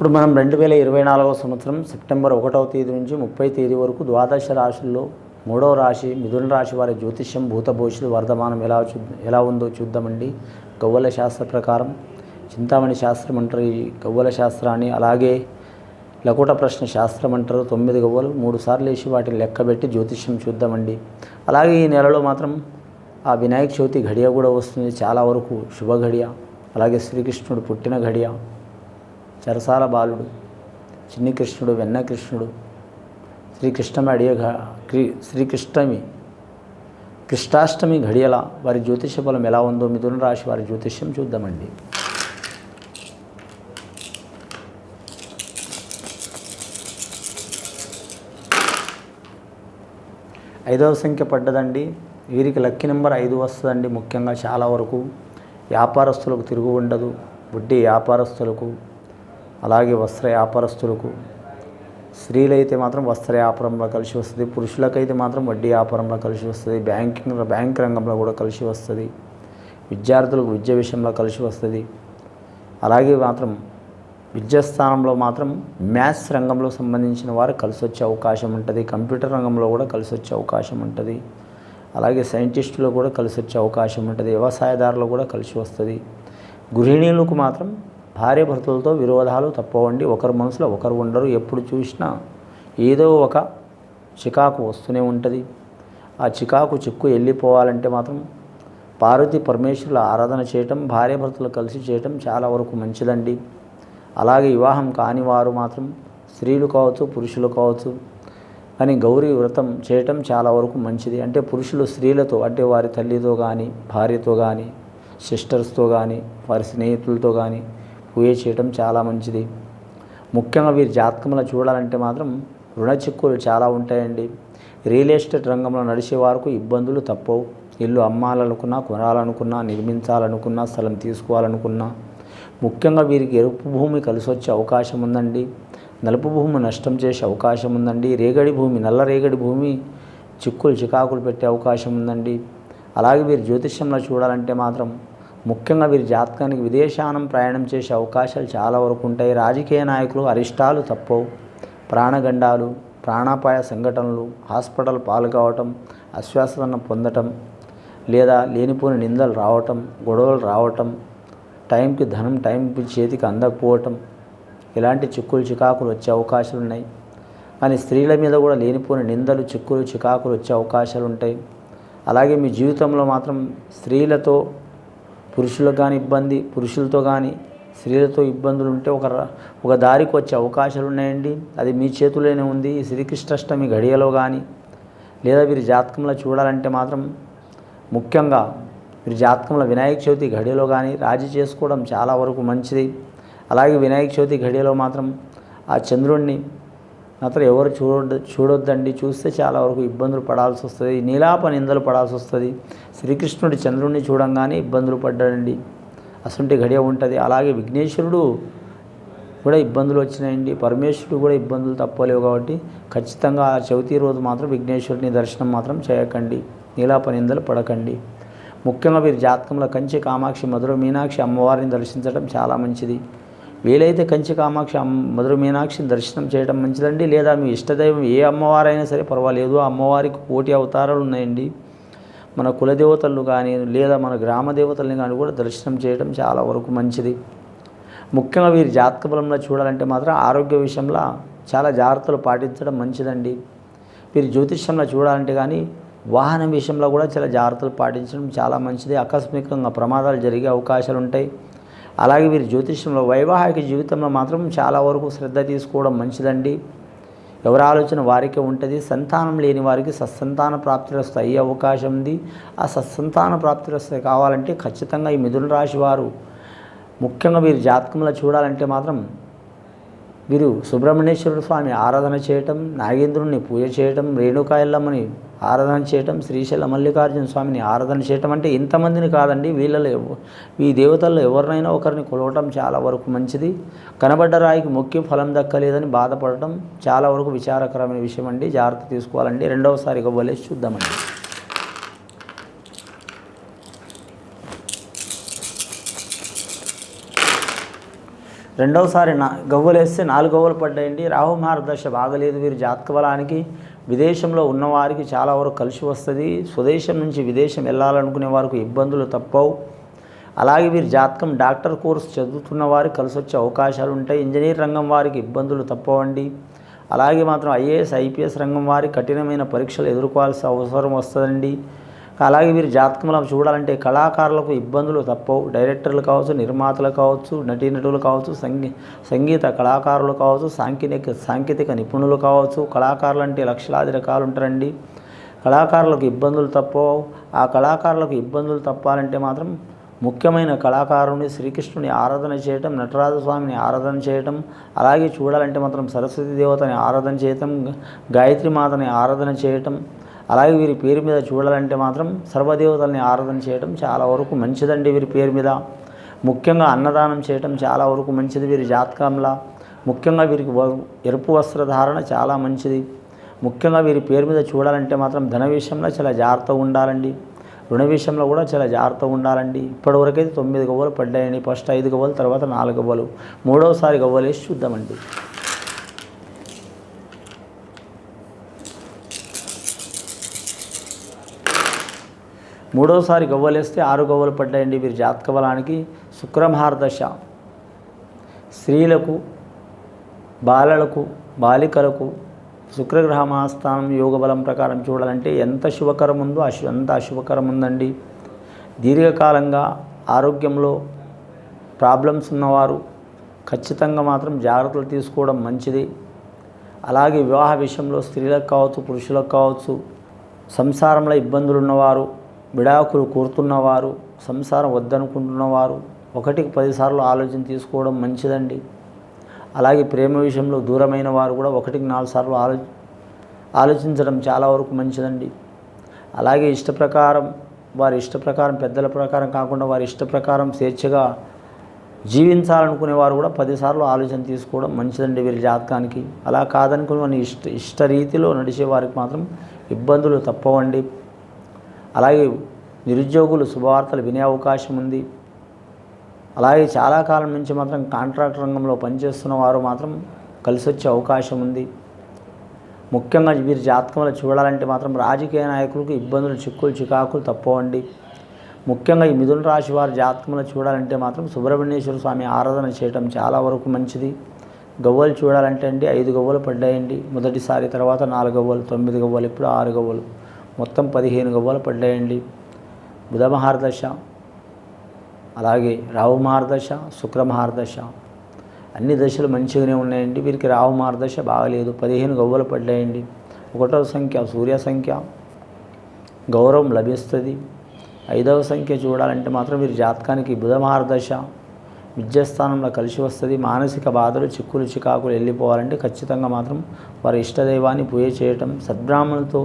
ఇప్పుడు మనం రెండు వేల ఇరవై నాలుగవ సంవత్సరం సెప్టెంబర్ ఒకటవ తేదీ నుంచి ముప్పై తేదీ వరకు ద్వాదశ రాశుల్లో మూడవ రాశి మిథున రాశి వారి జ్యోతిష్యం భూతభవిష్యత్తు వర్ధమానం ఎలా చూ ఎలా ఉందో చూద్దామండి. గవ్వల శాస్త్ర ప్రకారం చింతామణి శాస్త్రం అంటారు ఈ గవ్వల శాస్త్రాన్ని. అలాగే లకుట ప్రశ్న శాస్త్రం అంటారు. తొమ్మిది గవ్వలు మూడు సార్లు వేసి వాటిని లెక్కబెట్టి జ్యోతిష్యం చూద్దామండి. అలాగే ఈ నెలలో మాత్రం ఆ వినాయక చవితి ఘడియ కూడా వస్తుంది. చాలా వరకు శుభ ఘడియ. అలాగే శ్రీకృష్ణుడు పుట్టిన ఘడియ. చెరసాల బాలుడు చిన్ని కృష్ణుడు వెన్న కృష్ణుడు శ్రీకృష్ణమి అడియ శ్రీకృష్ణమి కృష్ణాష్టమి ఘడియల వారి జ్యోతిష బలం ఎలా ఉందో మిథున రాశి వారి జ్యోతిష్యం చూద్దామండి. ఐదవ సంఖ్య పడ్డదండి. వీరికి లక్కీ నెంబర్ ఐదు వస్తుందండి ముఖ్యంగా చాలా వరకు. వ్యాపారస్తులకు తిరుగు ఉండదు. వడ్డీ వ్యాపారస్తులకు అలాగే వస్త్ర వ్యాపారస్తులకు స్త్రీలైతే మాత్రం వస్త్ర వ్యాపారంలో కలిసి వస్తుంది. పురుషులకైతే మాత్రం వడ్డీ వ్యాపారంలో కలిసి వస్తుంది. బ్యాంకింగ్ బ్యాంక్ రంగంలో కూడా కలిసి వస్తుంది. విద్యార్థులకు విద్య విషయంలో కలిసి వస్తుంది. అలాగే మాత్రం విద్యాస్థానంలో మాత్రం మ్యాథ్స్ రంగంలో సంబంధించిన వారు కలిసి వచ్చే అవకాశం ఉంటుంది. కంప్యూటర్ రంగంలో కూడా కలిసి వచ్చే అవకాశం ఉంటుంది. అలాగే సైంటిస్టులు కూడా కలిసి వచ్చే అవకాశం ఉంటుంది. వ్యవసాయదారులు కూడా కలిసి వస్తుంది. గృహిణీలకు మాత్రం భార్య భర్తలతో విరోధాలు తప్పవండి. ఒకరి మనసులో ఒకరు ఉండరు. ఎప్పుడు చూసినా ఏదో ఒక చికాకు వస్తూనే ఉంటుంది. ఆ చికాకు చిక్కు వెళ్ళిపోవాలంటే మాత్రం పార్వతి పరమేశ్వరుల ఆరాధన చేయటం భార్యాభర్తలు కలిసి చేయటం చాలా వరకు మంచిదండి. అలాగే వివాహం కాని వారు మాత్రం స్త్రీలు కావచ్చు పురుషులు కావచ్చు కానీ గౌరీ వ్రతం చేయటం చాలా వరకు మంచిది. అంటే పురుషులు స్త్రీలతో అంటే వారి తల్లితో కానీ భార్యతో కానీ సిస్టర్స్తో కానీ వారి స్నేహితులతో కానీ పూజ చేయటం చాలా మంచిది. ముఖ్యంగా వీరి జాతకంలో చూడాలంటే మాత్రం రుణ చిక్కులు చాలా ఉంటాయండి. రియల్ ఎస్టేట్ రంగంలో నడిచే వారికి ఇబ్బందులు తప్పవు. ఇల్లు అమ్మాలనుకున్నా కొనాలనుకున్నా నిర్మించాలనుకున్నా స్థలం తీసుకోవాలనుకున్నా. ముఖ్యంగా వీరికి ఎరుపు భూమి కలిసి వచ్చే అవకాశం ఉందండి. నలుపు భూమి నష్టం చేసే అవకాశం ఉందండి. రేగడి భూమి నల్ల రేగడి భూమి చిక్కులు చికాకులు పెట్టే అవకాశం ఉందండి. అలాగే వీరి జ్యోతిష్యంలో చూడాలంటే మాత్రం ముఖ్యంగా వీరి జాతకానికి విదేశానం ప్రయాణం చేసే అవకాశాలు చాలా వరకు ఉంటాయి. రాజకీయ నాయకులు అరిష్టాలు తప్పవు. ప్రాణగండాలు ప్రాణాపాయ సంఘటనలు హాస్పిటల్ పాలు కావటం అశ్వాసన పొందటం లేదా లేనిపోని నిందలు రావటం గొడవలు రావటం టైంకి ధనం టైంకి చేతికి అందకపోవటం ఇలాంటి చిక్కులు చికాకులు వచ్చే అవకాశాలు ఉన్నాయి. కానీ స్త్రీల మీద కూడా లేనిపోని నిందలు చిక్కులు చికాకులు వచ్చే అవకాశాలు ఉంటాయి. అలాగే మీ జీవితంలో మాత్రం స్త్రీలతో పురుషులకు కానీ ఇబ్బంది పురుషులతో కానీ స్త్రీలతో ఇబ్బందులు ఉంటే ఒక ఒక దారికి వచ్చే అవకాశాలు ఉన్నాయండి. అది మీ చేతుల్లోనే ఉంది. శ్రీకృష్ణాష్టమి గడియలో కానీ లేదా వీరి జాతకంలో చూడాలంటే మాత్రం ముఖ్యంగా వీరి జాతకంలో వినాయక చవితి గడియలో కానీ రాజీ చేసుకోవడం చాలా వరకు మంచిది. అలాగే వినాయక చవితి గడియలో మాత్రం ఆ చంద్రుణ్ణి మాత్రం ఎవరు చూడ చూడొద్దండి. చూస్తే చాలా వరకు ఇబ్బందులు పడాల్సి వస్తుంది. నీలాప నిందలు పడాల్సి వస్తుంది. శ్రీకృష్ణుడి చంద్రుడిని చూడంగానే ఇబ్బందులు పడ్డాడండి. అసంటి గడియ ఉంటుంది. అలాగే విఘ్నేశ్వరుడు కూడా ఇబ్బందులు వచ్చినాయండి. పరమేశ్వరుడు కూడా ఇబ్బందులు తప్పలేవు కాబట్టి ఖచ్చితంగా ఆ చవితి రోజు మాత్రం విఘ్నేశ్వరుని దర్శనం మాత్రం చేయకండి. నీలాప నిందలు పడకండి. ముఖ్యంగా వీరి జాతకంలో కంచి కామాక్షి మధుర మీనాక్షి అమ్మవారిని దర్శించడం చాలా మంచిది. వీలైతే కంచి కామాక్షి మధుర మీనాక్షిని దర్శనం చేయడం మంచిదండి. లేదా మీ ఇష్టదైవం ఏ అమ్మవారైనా సరే పర్వాలేదు. ఆ అమ్మవారికి కోటి అవతారాలు ఉన్నాయండి. మన కులదేవతలను కానీ లేదా మన గ్రామ దేవతల్ని కానీ కూడా దర్శనం చేయడం చాలా వరకు మంచిది. ముఖ్యంగా వీరి జాతక బలంలో చూడాలంటే మాత్రం ఆరోగ్య విషయంలో చాలా జాగ్రత్తలు పాటించడం మంచిదండి. వీరి జ్యోతిష్యంలో చూడాలంటే కానీ వాహనం విషయంలో కూడా చాలా జాగ్రత్తలు పాటించడం చాలా మంచిది. ఆకస్మికంగా ప్రమాదాలు జరిగే అవకాశాలు ఉంటాయి అలాగే వీరి జ్యోతిష్యంలో వైవాహిక జీవితంలో మాత్రం చాలా వరకు శ్రద్ధ తీసుకోవడం మంచిదండి. ఎవరి ఆలోచన వారికే ఉంటుంది. సంతానం లేని వారికి సత్సంతాన ప్రాప్తిరస్తు అయ్యే అవకాశం ఉంది. ఆ సత్సంతాన ప్రాప్తిరస్తు కావాలంటే ఖచ్చితంగా ఈ మిథున రాశి వారు ముఖ్యంగా వీరి జాతకంలో చూడాలంటే మాత్రం వీరు సుబ్రహ్మణ్యేశ్వర స్వామి ఆరాధన చేయటం నాగేంద్రుని పూజ చేయటం రేణుకాయల్లమ్మని ఆరాధన చేయటం శ్రీశైల మల్లికార్జున స్వామిని ఆరాధన చేయటం అంటే ఇంతమందిని కాదండి వీళ్ళలో ఈ దేవతల్లో ఎవరినైనా ఒకరిని కొలవటం చాలా వరకు మంచిది. కనబడ్డ రాయికి ముఖ్యం ఫలం దక్కలేదని బాధపడటం చాలా వరకు విచారకరమైన విషయం అండి జాగ్రత్త తీసుకోవాలండి. రెండవసారి ఇవ్వలే చూద్దామండి. రెండవసారి నా గవ్వలు వేస్తే నాలుగు గవ్వలు పడ్డాయండి. రాహు మార్గదర్శ బాగలేదు వీరు జాతక బలానికి విదేశంలో ఉన్నవారికి చాలా వరకు కలిసి వస్తుంది. స్వదేశం నుంచి విదేశం వెళ్ళాలనుకునే వారికి ఇబ్బందులు తప్పవు. అలాగే వీరి జాతకం డాక్టర్ కోర్స్ చదువుతున్న వారికి కలిసి వచ్చే అవకాశాలు ఉంటాయి. ఇంజనీర్ రంగం వారికి ఇబ్బందులు తప్పవండి. అలాగే మాత్రం ఐఏఎస్ ఐపీఎస్ రంగం వారికి కఠినమైన పరీక్షలు ఎదుర్కోవాల్సిన అవసరం వస్తుందండి. అలాగే వీరి జాతకంలో చూడాలంటే కళాకారులకు ఇబ్బందులు తప్పవు. డైరెక్టర్లు కావచ్చు నిర్మాతలు కావచ్చు నటీనటులు కావచ్చు సంగీ సంగీత కళాకారులు కావచ్చు సాంకేతిక సాంకేతిక నిపుణులు కావచ్చు కళాకారులు అంటే లక్షలాది రకాలు ఉంటారండి. కళాకారులకు ఇబ్బందులు తప్పవు. ఆ కళాకారులకు ఇబ్బందులు తప్పాలంటే మాత్రం ముఖ్యమైన కళాకారుని శ్రీకృష్ణుని ఆరాధన చేయటం నటరాజ స్వామిని ఆరాధన చేయటం అలాగే చూడాలంటే మాత్రం సరస్వతి దేవతని ఆరాధన చేయటం గాయత్రి మాతని ఆరాధన చేయటం అలాగే వీరి పేరు మీద చూడాలంటే మాత్రం సర్వదేవతల్ని ఆరాధన చేయటం చాలా వరకు మంచిదండి వీరి పేరు మీద. ముఖ్యంగా అన్నదానం చేయటం చాలా వరకు మంచిది. వీరి జాతకంలా ముఖ్యంగా వీరికి వ- ఎరుపు వస్త్రధారణ చాలా మంచిది. ముఖ్యంగా వీరి పేరు మీద చూడాలంటే మాత్రం ధన విషయంలో చాలా జాగ్రత్తగా ఉండాలండి. రుణ విషయంలో కూడా చాలా జాగ్రత్తగా ఉండాలండి. ఇప్పటివరకైతే తొమ్మిది గవ్వలు పడ్డాయండి. ఫస్ట్ ఐదు గవ్వలు తర్వాత నాలుగు గవ్వలు. మూడవసారి గవ్వలు వేసి చూద్దామండి. మూడోసారి గవ్వలేస్తే ఆరు గవ్వలు పడ్డాయండి వీరి జాతక బలానికి శుక్రమహారదశ. స్త్రీలకు బాలలకు బాలికలకు శుక్రగ్రహ మహాస్థానం యోగ బలం ప్రకారం చూడాలంటే ఎంత శుభకరం ఉందో అశు ఎంత అశుభకరం ఉందండి దీర్ఘకాలంగా ఆరోగ్యంలో ప్రాబ్లమ్స్ ఉన్నవారు ఖచ్చితంగా మాత్రం జాగ్రత్తలు తీసుకోవడం మంచిది. అలాగే వివాహ విషయంలో స్త్రీలకు కావచ్చు పురుషులకు కావచ్చు సంసారంలో ఇబ్బందులు ఉన్నవారు విడాకులు కోరుతున్నవారు సంసారం వద్దనుకుంటున్నవారు ఒకటికి పదిసార్లు ఆలోచన తీసుకోవడం మంచిదండి. అలాగే ప్రేమ విషయంలో దూరమైన వారు కూడా ఒకటికి నాలుగు సార్లు ఆలో ఆలోచించడం చాలా వరకు మంచిదండి. అలాగే ఇష్ట ప్రకారం వారి ఇష్ట ప్రకారం పెద్దల ప్రకారం కాకుండా వారి ఇష్ట ప్రకారం స్వేచ్ఛగా జీవించాలనుకునే వారు కూడా పదిసార్లు ఆలోచన తీసుకోవడం మంచిదండి వీరి జాతకానికి. అలా కాదనుకుని మన ఇష్ట ఇష్ట రీతిలో నడిచే వారికి మాత్రం ఇబ్బందులు తప్పవండి. అలాగే నిరుద్యోగులు శుభవార్తలు వినే అవకాశం ఉంది. అలాగే చాలా కాలం నుంచి మాత్రం కాంట్రాక్ట్ రంగంలో పనిచేస్తున్న వారు మాత్రం కలిసి వచ్చే అవకాశం ఉంది. ముఖ్యంగా వీరి జాతకంలో చూడాలంటే మాత్రం రాజకీయ నాయకులకు ఇబ్బందులు చిక్కులు చికాకులు తప్పవండి. ముఖ్యంగా ఈ మిథున రాశి వారి జాతకంలో చూడాలంటే మాత్రం సుబ్రహ్మణ్యేశ్వర స్వామి ఆరాధన చేయటం చాలా వరకు మంచిది. గవ్వలు చూడాలంటే అండి ఐదు గవ్వలు పడ్డాయండి. మొదటిసారి తర్వాత నాలుగు గవ్వలు తొమ్మిది గవ్వలు ఇప్పుడు ఆరు గవ్వలు. మొత్తం పదిహేను గవ్వలు పడ్డాయండి. బుధ మహారదశ అలాగే రావు మహారదశ శుక్ర మహారదశ అన్ని దశలు మంచిగానే ఉన్నాయండి. వీరికి రావు మహారదశ బాగలేదు. పదిహేను గవ్వలు పడ్డాయండి. ఒకటవ సంఖ్య సూర్య సంఖ్య. గౌరవం లభిస్తుంది. ఐదవ సంఖ్య చూడాలంటే మాత్రం వీరి జాతకానికి బుధ మహారదశ విద్యాస్థానంలో కలిసి వస్తుంది. మానసిక బాధలు చిక్కులు చికాకులు వెళ్ళిపోవాలంటే ఖచ్చితంగా మాత్రం వారి ఇష్టదైవాన్ని పూజ చేయటం సద్బ్రాహ్మణులతో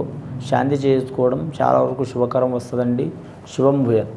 శాంతి చేసుకోవడం చాలా వరకు శుభకరం వస్తుందండి. శుభం భూయత్.